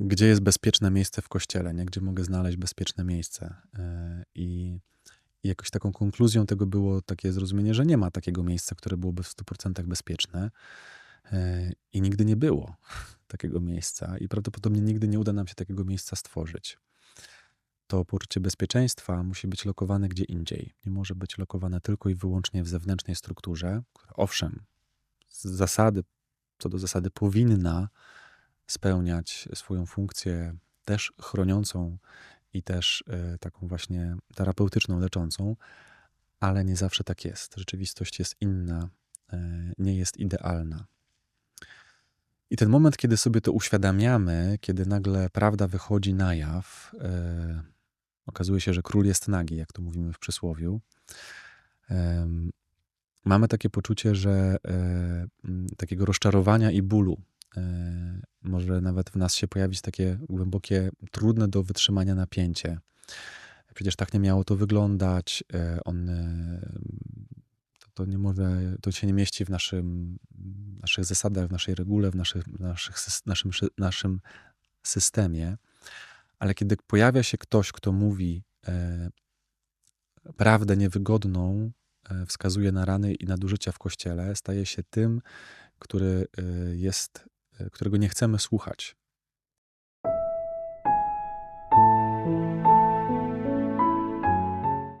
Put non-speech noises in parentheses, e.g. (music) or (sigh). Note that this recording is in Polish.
gdzie jest bezpieczne miejsce w kościele, nie? gdzie mogę znaleźć bezpieczne miejsce. E, I, jakoś taką konkluzją tego było takie zrozumienie, że nie ma takiego miejsca, które byłoby w 100% bezpieczne. E, I nigdy nie było (laughs) takiego miejsca, i prawdopodobnie nigdy nie uda nam się takiego miejsca stworzyć. To poczucie bezpieczeństwa musi być lokowane gdzie indziej. Nie może być lokowane tylko i wyłącznie w zewnętrznej strukturze, która owszem, z zasady, co do zasady powinna spełniać swoją funkcję też chroniącą i też e, taką właśnie terapeutyczną, leczącą, ale nie zawsze tak jest. Rzeczywistość jest inna, e, nie jest idealna. I ten moment, kiedy sobie to uświadamiamy, kiedy nagle prawda wychodzi na jaw, e, okazuje się, że król jest nagi, jak to mówimy w przysłowiu. mamy takie poczucie, że takiego rozczarowania i bólu, E, może nawet w nas się pojawić takie głębokie, trudne do wytrzymania napięcie. Przecież tak nie miało to wyglądać. E, on, e, to, nie może, to się nie mieści w naszym, naszych zasadach, w naszej regule, w naszych, naszych, naszym, naszym systemie. Ale kiedy pojawia się ktoś, kto mówi e, prawdę niewygodną, e, wskazuje na rany i nadużycia w kościele, staje się tym, który jest E, którego nie chcemy słuchać.